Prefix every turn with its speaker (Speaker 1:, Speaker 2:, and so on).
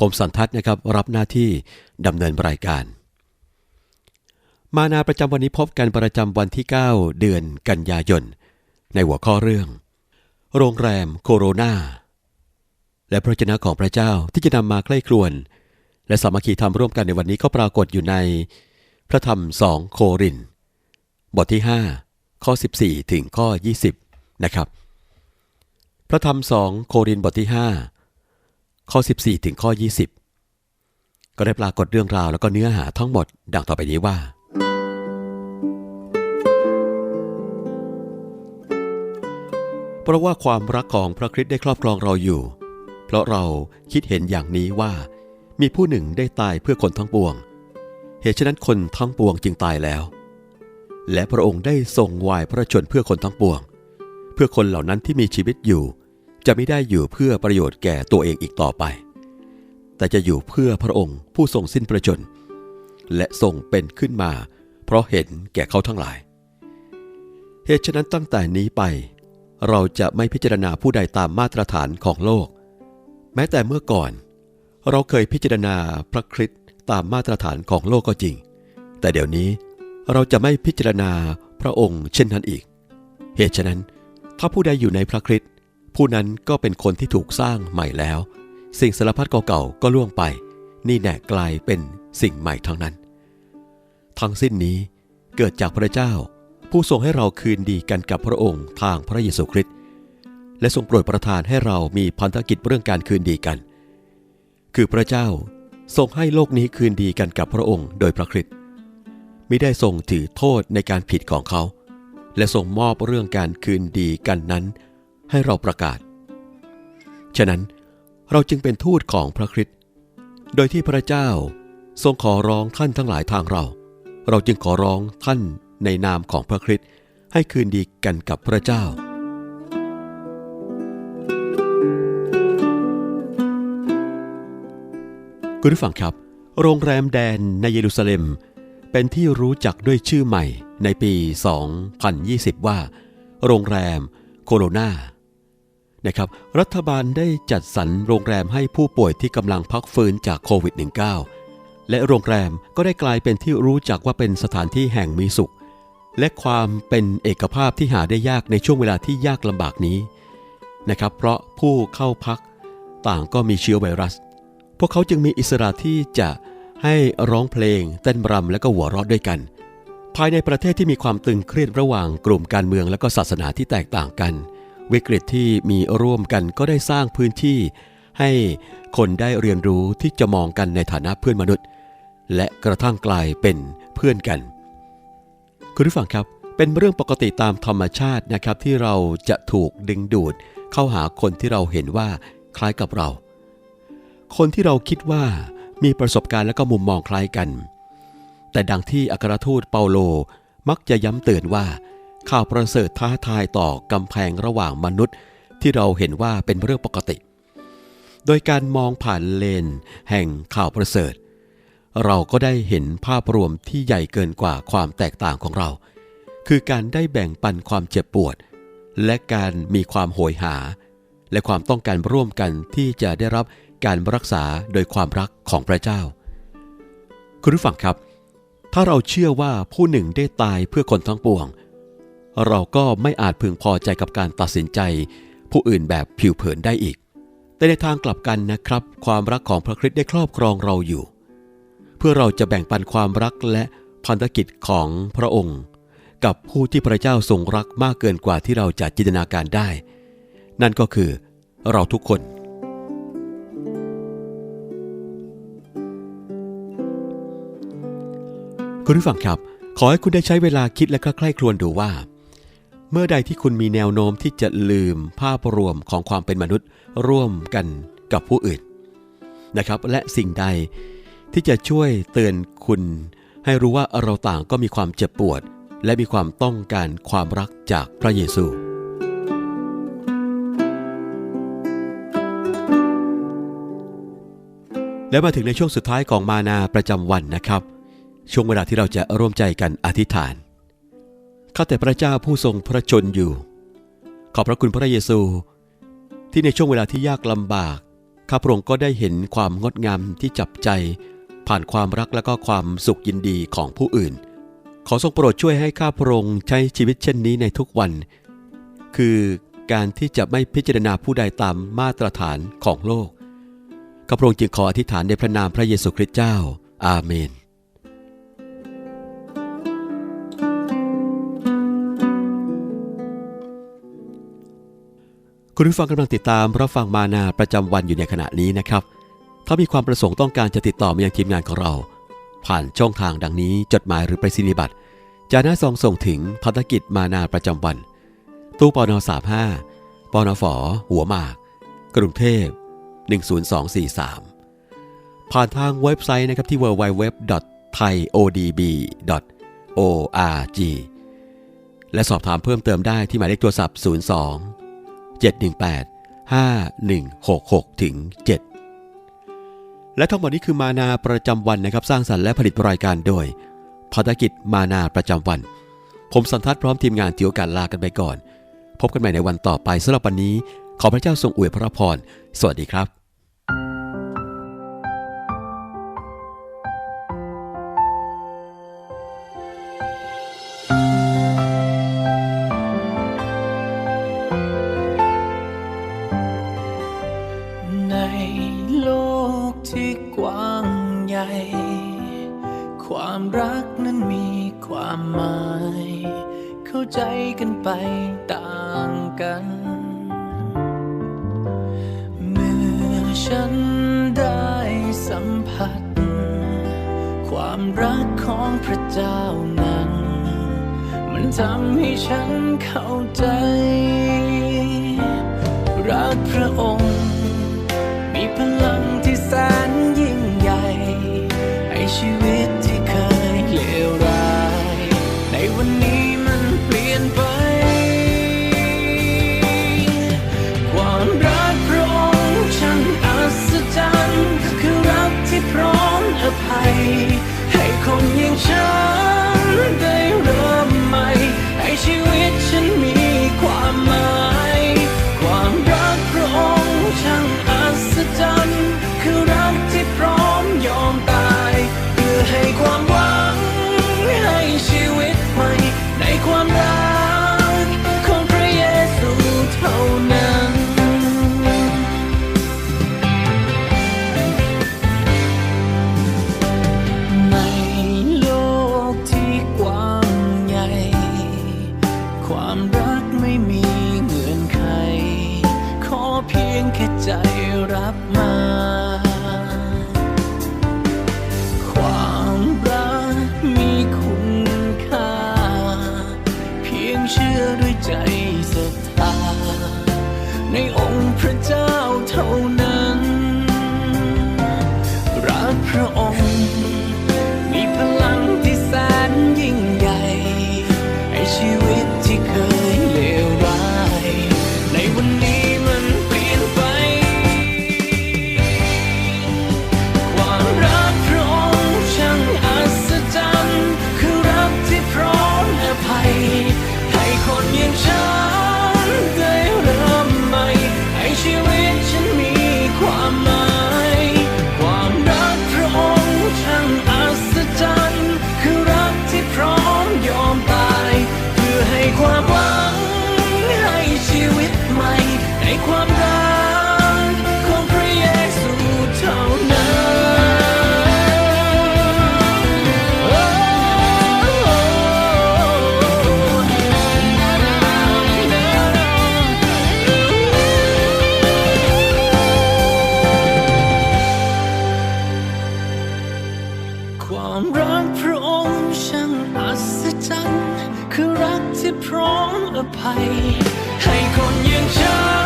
Speaker 1: ผมสันทัศน์นะครับรับหน้าที่ดำเนินรายการ มานาประจำวันนี้พบกันประจำวันที่ 9 เดือนกันยายน ในหัวข้อเรื่อง โรงแรมโคโรนาและพระเจนะของพระเจ้าที่จะนำมาใกล้ครวน และสามัคคีธรรมร่วมกันในวันนี้ก็ปรากฏอยู่ใน พระธรรมสองโคริน บทที่ 5 ข้อ 14 ถึงข้อ 20 นะครับ พระธรรมสองโครินบทที่ 5 ข้อ 14 ถึงข้อ 20 ก็ได้ปรากฏเรื่องราวแล้วก็เนื้อหาทั้งหมด ดังต่อไปนี้ว่า เพราะว่าความรักของพระคริสต์ได้ครอบครองเราอยู่ เพราะเราคิดเห็นอย่างนี้ว่า มีผู้หนึ่งได้ตายเพื่อคนทั้งปวง เหตุฉะนั้นคนทั้งปวงจึงตายแล้ว และพระองค์ได้ทรงวายพระชนเพื่อคนทั้งปวง เพื่อคนเหล่านั้นที่มีชีวิตอยู่ จะไม่ได้อยู่เพื่อประโยชน์แก่ตัวเองอีกต่อไป แต่จะอยู่เพื่อพระองค์ผู้ทรงสิ้นประชน และทรงเป็นขึ้นมา เพราะเห็นแก่เขาทั้งหลาย เหตุฉะนั้นตั้งแต่นี้ไป เราจะไม่พิจารณาผู้ใดตามมาตรฐานของโลก แม้แต่เมื่อก่อน เราเคยพิจารณาพระคริสต์ตามมาตรฐานของโลกก็จริง แต่เดี๋ยวนี้เราจะไม่พิจารณาพระองค์เช่นนั้นอีก เหตุฉะนั้น ถ้าผู้ใดอยู่ในพระคริสต์ ผู้นั้นก็เป็นคนที่ถูกสร้างใหม่แล้ว สิ่งสารพัดเก่าๆก็ล่วงไป นี่แน่กลายเป็นสิ่งใหม่ทั้งนั้น ทั้งสิ้นนี้เกิดจากพระเจ้า ผู้ทรงให้เราคืนดีกันกับพระองค์ทางพระเยซูคริสต์และทรงโปรดประทานให้เรามีพันธกิจเรื่องการคืนดีกัน คือพระเจ้าทรงให้โลกนี้คืนดีกันกับพระองค์โดยพระคริสต์ไม่ได้ทรงถือโทษในการผิดของเขา และทรงมอบเรื่องการคืนดีกันนั้น ให้เราประกาศ ฉะนั้นเราจึงเป็นทูตของพระคริสต์ โดยที่พระเจ้าทรงขอร้องท่านทั้งหลายทางเรา เราจึงขอร้องท่านในนามของพระคริสต์ให้คืนดีกันกับพระเจ้า คุณผู้ฟังครับ โรงแรมแดนในเยรูซาเล็ม เป็นที่รู้จักด้วยชื่อใหม่ในปี 2020 ว่า โรงแรมโคโรนา นะครับ รัฐบาลได้จัดสรรโรงแรมให้ผู้ป่วยที่กำลังพักฟื้นจากโควิด -19 และโรงแรมก็ได้กลายเป็นที่รู้จักว่าเป็นสถานที่แห่งมีสุข และความเป็นเอกภาพที่หาได้ยากในช่วงเวลาที่ยากลำบากนี้นะครับ เพราะผู้เข้าพักต่างก็มีเชื้อไวรัส พวกเขาจึงมีอิสระที่จะให้ร้องเพลง เต้นรำและก็หัวเราะด้วยกัน ภายในประเทศที่มีความตึงเครียดระหว่างกลุ่มการเมืองและก็ศาสนาที่แตกต่างกัน วิกฤตที่มีร่วมกันก็ได้สร้างพื้นที่ ให้คนได้เรียนรู้ที่จะมองกันในฐานะเพื่อนมนุษย์ และกระทั่งกลายเป็นเพื่อนกัน คุณผู้ฟังครับเป็นเรื่องปกติตามธรรมชาตินะครับที่เราจะถูกดึงดูด เข้าหาคนที่เราเห็นว่าคล้ายกับเรา คนที่เราคิดว่ามีประสบการณ์และก็มุมมองคล้ายกัน แต่ดังที่อัครทูตเปาโลมักจะย้ำเตือนว่า ข่าวประเสริฐท้าทายต่อกำแพงระหว่างมนุษย์ ที่เราเห็นว่าเป็นเรื่องปกติ โดยการมองผ่านเลน แห่งข่าวประเสริฐ เราก็ได้เห็นภาพรวมที่ใหญ่เกินกว่าความแตกต่างของเรา คือการได้แบ่งปันความเจ็บปวด และการมีความโหยหา และความต้องการร่วมกันที่จะได้รับการรักษาโดยความรักของพระเจ้า คุณผู้ฟังครับ ถ้าเราเชื่อว่าผู้หนึ่งได้ตายเพื่อคนทั้งปวง เราก็ไม่อาจพึงพอใจกับการตัดสินใจ ผู้อื่นแบบผิวเผินได้อีก แต่ในทางกลับกันนะครับ ความรักของพระคริสต์ได้ครอบครองเราอยู่ เพื่อเราจะแบ่งปันความรักและพันธกิจของพระองค์ กับผู้ที่พระเจ้าทรงรักมากเกินกว่าที่เราจะจินตนาการได้ นั่นก็คือเราทุกคนคุณผู้ฟังครับ ขอให้คุณได้ใช้เวลาคิดและก็ใคร่ครวญดูว่า เมื่อใดที่คุณมีแนวโน้มที่จะลืมภาพรวมของความเป็นมนุษย์ร่วมกันกับผู้อื่นนะครับ และสิ่งใดที่จะช่วยเตือนคุณ ให้รู้ว่าเราต่างก็มีความเจ็บปวด และมีความต้องการความรักจากพระเยซู และมาถึงในช่วงสุดท้ายของมานาประจำวันนะครับ ช่วงเวลาที่เราจะร่วมใจกันอธิษฐาน ข้าแต่พระเจ้าผู้ทรงพระชนอยู่ ขอบพระคุณพระเยซู ที่ในช่วงเวลาที่ยากลำบาก ข้าพระองค์ก็ได้เห็นความงดงามที่จับใจ ผ่านความรักและก็ความสุขยินดีของผู้อื่น ขอทรงโปรดช่วยให้ข้าพระองค์ใช้ชีวิตเช่นนี้ในทุกวัน คือการที่จะไม่พิจารณาผู้ใดตามมาตรฐานของโลกข้าพระองค์จึงขออธิษฐานในพระนามพระเยซูคริสต์เจ้า อาเมน คุณผู้ฟังกำลังติดตามรับฟังมานาประจำวันอยู่ในขณะนี้นะครับ ถ้ามีความประสงค์ต้องการจะติดต่อมายังทีมงานของเรา ผ่านช่องทางดังนี้ จดหมายหรือไปรษณียบัตรจะน่าซองส่งถึงพัฒกิจมานาประจำวัน ตู้ปอน35ปอนฝหัวหมาก กรุงเทพ 10243 ผ่านทางเว็บไซต์นะครับที่ www.thaiodb.org และสอบถามเพิ่มเติมได้ที่หมายเลขโทรศัพท์ 02 718 5166 ถึง 7 และทั้งหมดนี้คือมานาประจำวันนะครับ สร้างสรรค์และผลิตรายการโดยภารกิจมานาประจำวัน ผมสันทัดพร้อมทีมงานที่โอกาสลากันไปก่อน พบกันใหม่ในวันต่อไปสำหรับวันนี้ ขอพระเจ้าทรงอวยพระพร สวัสดีครับ
Speaker 2: ไปต่างกัน เมื่อฉันได้สัมผัส ความรักของพระเจ้านั้น มันทำให้ฉันเข้าใจ รักพระองค์ มีพลังที่แสนยิ่งใหญ่ ให้ชีวิต ให้คนอย่างฉัน